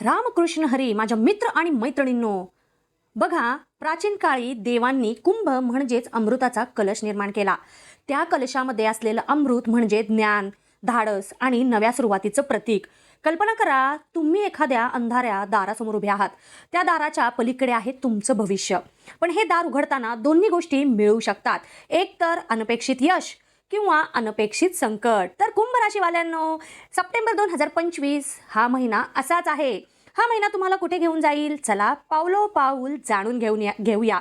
रामकृष्ण हरी माझ्या मित्र आणि मैत्रिणींनो. बघा प्राचीन काळी देवांनी कुंभ म्हणजेच अमृताचा कलश निर्माण केला. त्या कलशामध्ये असलेलं अमृत म्हणजे ज्ञान धाडस आणि नव्या सुरुवातीचं प्रतीक. कल्पना करा तुम्ही एखाद्या अंधाऱ्या दारासमोर उभे आहात. त्या दाराच्या पलीकडे आहे तुमचं भविष्य. पण हे दार उघडताना दोन्ही गोष्टी मिळू शकतात. एक तर अनपेक्षित यश किंवा अनपेक्षित संकट. तर कुंभ राशीवाल्यांनो सप्टेंबर दोन हजार पंचवीस हा महिना असाच आहे. हा महिना तुम्हाला कुठे घेऊन जाईल? चला पावलो पाऊल जाणून घेऊन या घेऊया.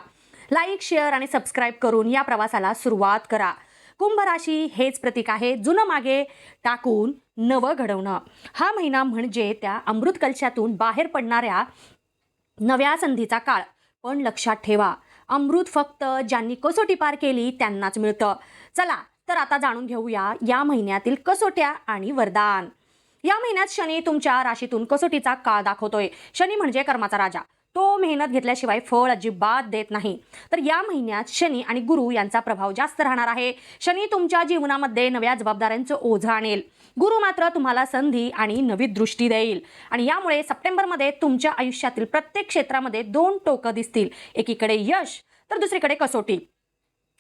लाईक शेअर आणि सबस्क्राईब करून या प्रवासाला सुरुवात करा. कुंभ राशी हेच प्रतीक आहे जुनं मागे टाकून नवं घडवणं. हा महिना म्हणजे त्या अमृत कलशातून बाहेर पडणाऱ्या नव्या संधीचा काळ. पण लक्षात ठेवा अमृत फक्त ज्यांनी कसोटी पार केली त्यांनाच मिळतं. चला तर आता जाणून घेऊया या महिन्यातील कसोट्या आणि वरदान. या महिन्यात शनी तुमच्या राशीतून कसोटीचा काळ दाखवतोय. शनी म्हणजे कर्माचा राजा. तो मेहनत घेतल्याशिवाय फळ अजिबात देत नाही. तर या महिन्यात शनी आणि गुरु यांचा प्रभाव जास्त राहणार आहे. शनी तुमच्या जीवनामध्ये नव्या जबाबदाऱ्यांचं ओझं आणेल. गुरु मात्र तुम्हाला संधी आणि नवी दृष्टी देईल. आणि यामुळे सप्टेंबरमध्ये तुमच्या आयुष्यातील प्रत्येक क्षेत्रामध्ये दोन टोकं दिसतील. एकीकडे यश तर दुसरीकडे कसोटी.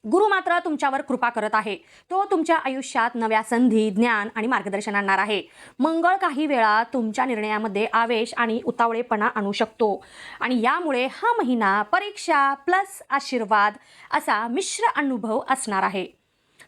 गुरु मात्र तुमच्यावर कृपा करत आहे. तो तुमच्या आयुष्यात नव्या संधी ज्ञान आणि मार्गदर्शन आणणार आहे. मंगळ काही वेळा तुमच्या निर्णयामध्ये आवेश आणि उतावळेपणा आणू शकतो. आणि यामुळे हा महिना परीक्षा प्लस आशीर्वाद असा मिश्र अनुभव असणार आहे.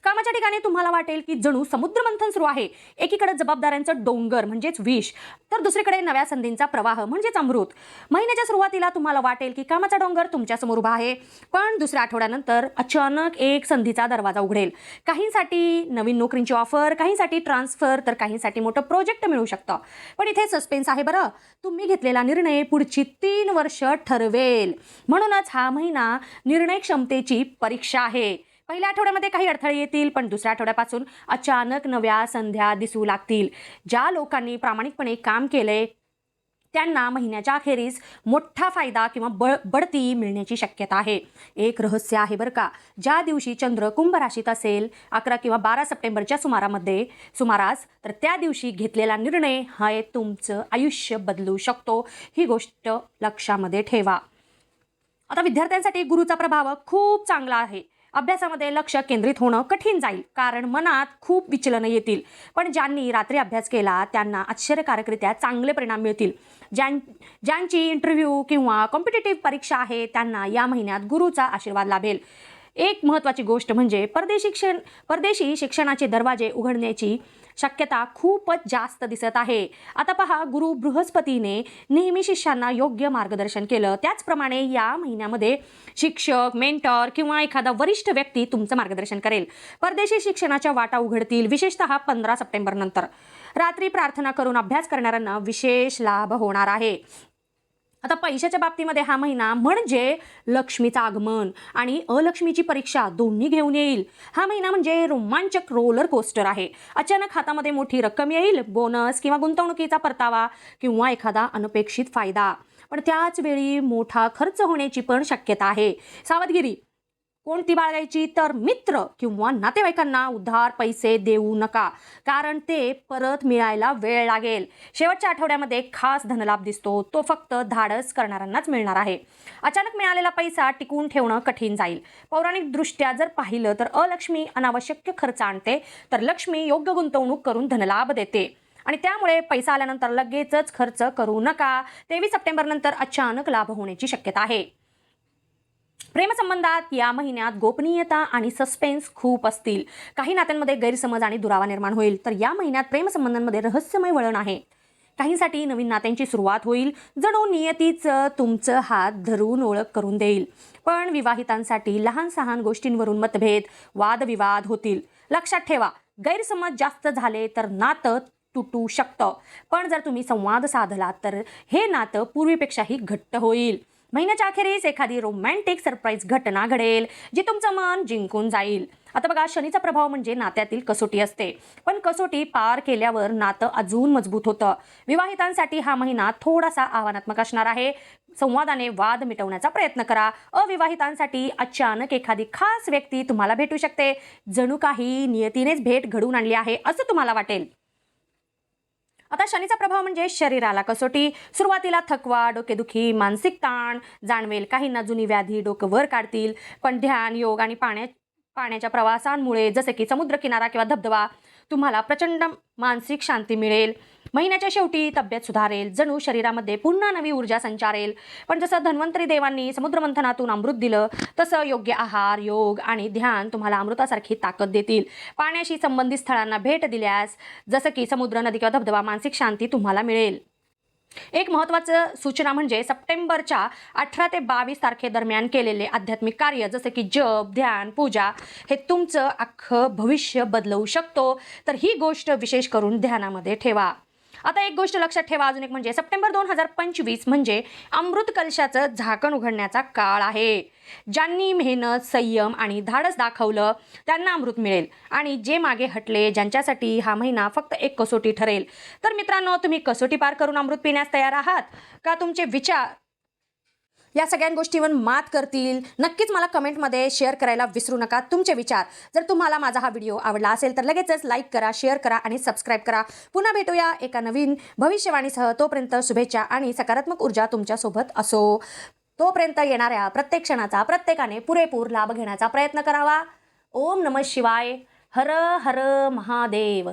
कामाच्या ठिकाणी तुम्हाला वाटेल की जणू समुद्र मंथन सुरू आहे. एकीकडे जबाबदाऱ्यांचं डोंगर म्हणजेच विष. तर दुसरीकडे नव्या संधींचा प्रवाह म्हणजेच अमृत. महिन्याच्या सुरुवातीला तुम्हाला वाटेल की कामाचा डोंगर तुमच्यासमोर उभा आहे. पण दुसऱ्या आठवड्यानंतर अचानक एक संधीचा दरवाजा उघडेल. काहींसाठी नवीन नोकरींची ऑफर काहींसाठी ट्रान्सफर तर काहींसाठी मोठं प्रोजेक्ट मिळू शकतं. पण इथे सस्पेन्स आहे बरं. तुम्ही घेतलेला निर्णय पुढची तीन वर्ष ठरवेल. म्हणूनच हा महिना निर्णय क्षमतेची परीक्षा आहे. पहिल्या आठवड्यामध्ये काही अडथळे येतील पण दुसऱ्या आठवड्यापासून अचानक नव्या संध्या दिसू लागतील. ज्या लोकांनी प्रामाणिकपणे काम केले त्यांना महिन्याच्या अखेरीस मोठा फायदा किंवा बळ बढती मिळण्याची शक्यता आहे. एक रहस्य आहे बरं का ज्या दिवशी चंद्र कुंभ राशीत असेल अकरा किंवा बारा सप्टेंबरच्या सुमारामध्ये सुमारास तर त्या दिवशी घेतलेला निर्णय हा तुमचं आयुष्य बदलू शकतो ही गोष्ट लक्षामध्ये ठेवा. आता विद्यार्थ्यांसाठी गुरुचा प्रभाव खूप चांगला आहे. अभ्यासामध्ये लक्ष केंद्रित होणं कठीण जाईल कारण मनात खूप विचलनं येतील. पण ज्यांनी रात्री अभ्यास केला त्यांना आश्चर्यकारकरित्या चांगले परिणाम मिळतील. ज्यां ज्यांची इंटरव्ह्यू किंवा कॉम्पिटेटिव्ह परीक्षा आहे त्यांना या महिन्यात गुरुचा आशीर्वाद लाभेल. एक महत्त्वाची गोष्ट म्हणजे परदेशी शिक्षण परदेशी शिक्षणाचे दरवाजे उघडण्याची शक्यता खूपच जास्त दिसत आहे. आता पहा गुरु बृहस्पतीने नेहमी शिष्यांना योग्य मार्गदर्शन केलं. त्याचप्रमाणे या महिन्यामध्ये शिक्षक मेंटर किंवा एखादा वरिष्ठ व्यक्ती तुमचं मार्गदर्शन करेल. परदेशी शिक्षणाच्या वाटा उघडतील विशेषतः पंधरा सप्टेंबर नंतर. रात्री प्रार्थना करून अभ्यास करणाऱ्यांना विशेष लाभ होणार आहे. आता पैशाच्या बाबतीमध्ये हा महिना म्हणजे लक्ष्मीचं आगमन आणि अलक्ष्मीची परीक्षा दोन्ही घेऊन येईल. हा महिना म्हणजे रोमांचक रोलर कोस्टर आहे. अचानक हातामध्ये मोठी रक्कम येईल बोनस किंवा गुंतवणुकीचा परतावा किंवा एखादा अनपेक्षित फायदा. पण त्याच वेळी मोठा खर्च होण्याची पण शक्यता आहे. सावधगिरी कोणती बाळगायची तर मित्र किंवा नातेवाईकांना उधार पैसे देऊ नका कारण ते परत मिळायला वेळ लागेल. शेवटच्या आठवड्यामध्ये खास धनलाभ दिसतो. तो फक्त धाडस करणाऱ्यांनाच मिळणार आहे. अचानक मिळालेला पैसा टिकून ठेवणं कठीण जाईल. पौराणिक दृष्ट्या जर पाहिलं तर अलक्ष्मी अनावश्यक खर्च आणते तर लक्ष्मी योग्य गुंतवणूक करून धनलाभ देते. आणि त्यामुळे पैसा आल्यानंतर लगेचच खर्च करू नका. तेवीस सप्टेंबर नंतर अचानक लाभ होण्याची शक्यता आहे. प्रेमसंबंधात या महिन्यात गोपनीयता आणि सस्पेन्स खूप असतील. काही नात्यांमध्ये गैरसमज आणि दुरावा निर्माण होईल. तर या महिन्यात प्रेमसंबंधांमध्ये रहस्यमय वळण आहे. काहींसाठी नवीन नात्यांची सुरुवात होईल. जणू नियतीचं तुमचं हात धरून ओळख करून देईल. पण विवाहितांसाठी लहान सहान गोष्टींवरून मतभेद वादविवाद होतील. लक्षात ठेवा गैरसमज जास्त झाले तर नातं तुटू शकतं. पण जर तुम्ही संवाद साधला तर हे नातं पूर्वीपेक्षाही घट्ट होईल. महिन्याच्या अखेरीस एखादी रोमॅन्टिक सरप्राईज घटना घडेल जी तुमचं मन जिंकून जाईल. आता बघा शनीचा प्रभाव म्हणजे नात्यातील कसोटी असते. पण कसोटी पार केल्यावर नातं अजून मजबूत होतं. विवाहितांसाठी हा महिना थोडासा आव्हानात्मक असणार आहे. संवादाने वाद मिटवण्याचा प्रयत्न करा. अविवाहितांसाठी अचानक एखादी खास व्यक्ती तुम्हाला भेटू शकते. जणू काही नियतीनेच भेट घडवून आणली आहे असं तुम्हाला वाटेल. आता शनीचा प्रभाव म्हणजे शरीराला कसोटी. सुरुवातीला थकवा डोकेदुखी मानसिक ताण जाणवेल. काहींना जुनी व्याधी डोकं वर काढतील. पण ध्यान योग आणि पाण्या पाण्याच्या प्रवासांमुळे जसे की समुद्रकिनारा किंवा धबधबा तुम्हाला प्रचंड मानसिक शांती मिळेल. महिन्याच्या शेवटी तब्येत सुधारेल. जणू शरीरामध्ये पुन्हा नवी ऊर्जा संचारेल. पण जसं धन्वंतरी देवांनी समुद्रमंथनातून अमृत दिलं तसं योग्य आहार योग आणि ध्यान तुम्हाला अमृतासारखी ताकद देतील. पाण्याशी संबंधित स्थळांना भेट दिल्यास जसं की समुद्र नदी किंवा धबधबा मानसिक शांती तुम्हाला मिळेल. एक महत्त्वाचं सूचना म्हणजे सप्टेंबरच्या अठरा ते बावीस तारखेदरम्यान केलेले आध्यात्मिक कार्य जसं की जप ध्यान पूजा हे तुमचं अख्खं भविष्य बदलवू शकतो. तर ही गोष्ट विशेष करून ध्यानामध्ये ठेवा. आता एक गोष्ट लक्षात ठेवा अजून एक म्हणजे सप्टेंबर दोन हजार पंचवीस म्हणजे अमृत कलशाचं झाकण उघडण्याचा काळ आहे. ज्यांनी मेहनत संयम आणि धाडस दाखवलं त्यांना अमृत मिळेल. आणि जे मागे हटले ज्यांच्यासाठी हा महिना फक्त एक कसोटी ठरेल. तर मित्रांनो तुम्ही कसोटी पार करून अमृत पिण्यास तयार आहात? का तुमचे विचार या सगळ्या गोष्टीवर मात करतील. नक्कीच मला कमेंटमध्ये शेअर करायला विसरू नका. तुमचे विचार. जर तुम्हाला माझा हा व्हिडिओ आवडला असेल तर लगेचच लाईक करा शेअर करा आणि सबस्क्राईब करा. पुन्हा भेटूया एका नवीन भविष्यवाणीसह. तोपर्यंत शुभेच्छा आणि सकारात्मक ऊर्जा तुमच्यासोबत असो. तोपर्यंत येणाऱ्या प्रत्येक क्षणाचा प्रत्येकाने पुरेपूर लाभ घेण्याचा प्रयत्न करावा. ओम नम शिवाय. हर हर महादेव.